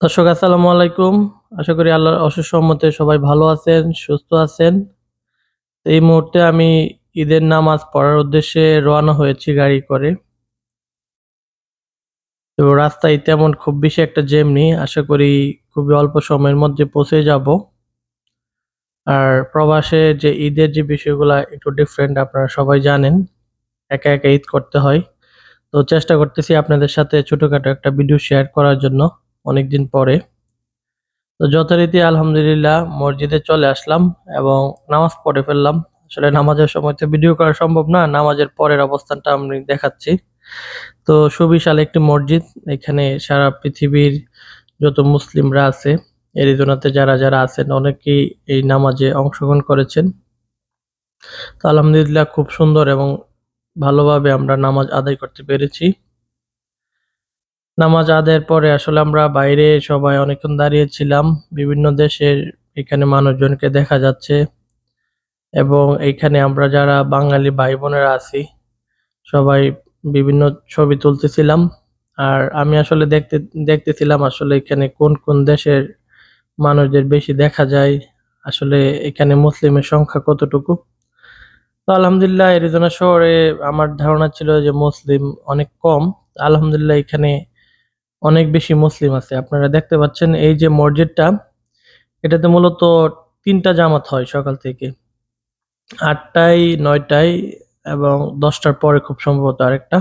দর্শক, আসসালামু আলাইকুম। আশা করি আল্লাহর অশেষ সম্মতে সবাই ভালো আছেন, সুস্থ আছেন। এই মুহূর্তে আমি ঈদের নামাজ পড়ার উদ্দেশ্যে রওনা হয়েছি গাড়ি করে। তো রাস্তায় তেমন খুব বেশি একটা জ্যাম নেই। আশা করি খুবই অল্প সময়ের মধ্যে পৌঁছে যাব। আর প্রবাসে যে ঈদের যে বিষয়গুলা একটু ডিফারেন্ট আপনারা সবাই জানেন, একা একা ঈদ করতে হয়। তো চেষ্টা করতেছি আপনাদের সাথে ছোটখাটো একটা ভিডিও শেয়ার করার জন্য। অনেকদিন পরে। তো যথারীতি আলহামদুলিল্লাহ মসজিদে চলে আসলাম এবং নামাজ পড়ে ফেললাম। আসলে নামাজের সময় তো ভিডিও করা সম্ভব না, নামাজের পরের অবস্থানটা আমি দেখাচ্ছি। তো সুবিশাল একটি মসজিদ, এখানে সারা পৃথিবীর যত মুসলিমরা আছে এরিজোনাতে যারা যারা আছেন, অনেকেই এই নামাজে অংশগ্রহণ করেছেন। তো আলহামদুলিল্লাহ খুব সুন্দর এবং ভালোভাবে আমরা নামাজ আদায় করতে পেরেছি। নামাজ আদায়ের পরে আসলে আমরা বাইরে সবাই অনেকক্ষণ দাঁড়িয়েছিলাম। বিভিন্ন দেশের এখানে মানুষজনকে দেখা যাচ্ছে এবং এইখানে আমরা যারা বাঙালি ভাই বোনেরা আছি, সবাই বিভিন্ন ছবি তুলতেছিলাম। আর আমি আসলে দেখতে, দেখতেছিলাম আসলে এখানে কোন কোন দেশের মানুষদের বেশি দেখা যায়, আসলে এখানে মুসলিমের সংখ্যা কতটুকু। তো আলহামদুলিল্লাহ, এরিজোনা শহরে আমার ধারণা ছিল যে মুসলিম অনেক কম। আলহামদুলিল্লাহ এখানে অনেক বেশি মুসলিম আছে। আপনারা দেখতে পাচ্ছেন এই যে মসজিদটা, এটাতে মূলত তিনটা জামাত হয় সকাল থেকে। আটটায়, নয়টায় এবং দশটার পরে খুব সম্ভবত আরেকটা।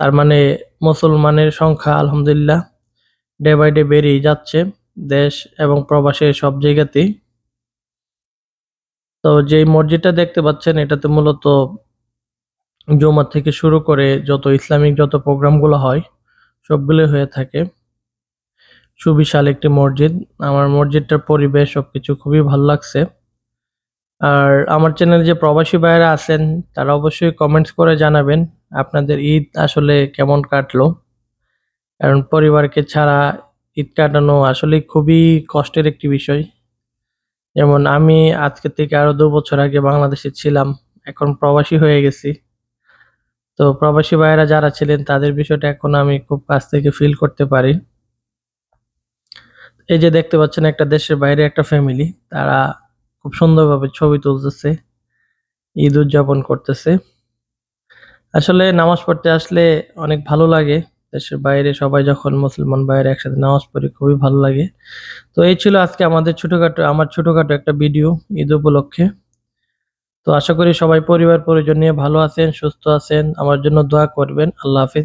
তার মানে মুসলমানের সংখ্যা আলহামদুলিল্লাহ ডে বাই ডে বেড়েই যাচ্ছে দেশ এবং প্রবাসে সব জায়গাতেই। তো যেই মসজিদটা দেখতে পাচ্ছেন, এটাতে মূলত জুমা থেকে শুরু করে যত ইসলামিক যত প্রোগ্রামগুলো হয় সবগুলো হয়ে থাকে। সুবিশাল একটি মসজিদ। আমার মসজিদটার পরিবেশ সবকিছু খুবই ভালো লাগছে। আর আমার চ্যানেলে যে প্রবাসী ভাইয়েরা আছেন, তারা অবশ্যই কমেন্টস করে জানাবেন, আপনাদের ঈদ আসলে কেমন কাটলো? কারণ পরিবারকে ছাড়া ঈদ কাটানো আসলে খুবই কষ্টের একটি বিষয়। যেমন আমি আজকে থেকে আরও দু বছর আগে বাংলাদেশে ছিলাম, এখন প্রবাসী হয়ে গেছি। তো প্রবাসী ভাইয়েরা যারা ছিলেন, তাদের বিষয়টা এখন আমি খুব কাছ থেকে ফিল করতে পারি। এই যে দেখতে পাচ্ছেন, একটা দেশের বাইরে একটা ফ্যামিলি তারা খুব সুন্দরভাবে ছবি তুলতেছে, ঈদ উদযাপন করতেছে। আসলে নামাজ পড়তে আসলে অনেক ভালো লাগে। দেশের বাইরে সবাই যখন মুসলমান বাইরে একসাথে নামাজ পড়ি খুবই ভালো লাগে। তো এই ছিল আজকে আমাদের ছোটখাটো, আমার ছোটখাটো একটা ভিডিও ঈদ উপলক্ষে। তো আশা করি সবাই পরিবার পরিজন নিয়ে ভালো আছেন, সুস্থ আছেন। আমার জন্য দোয়া করবেন। আল্লাহ হাফিজ।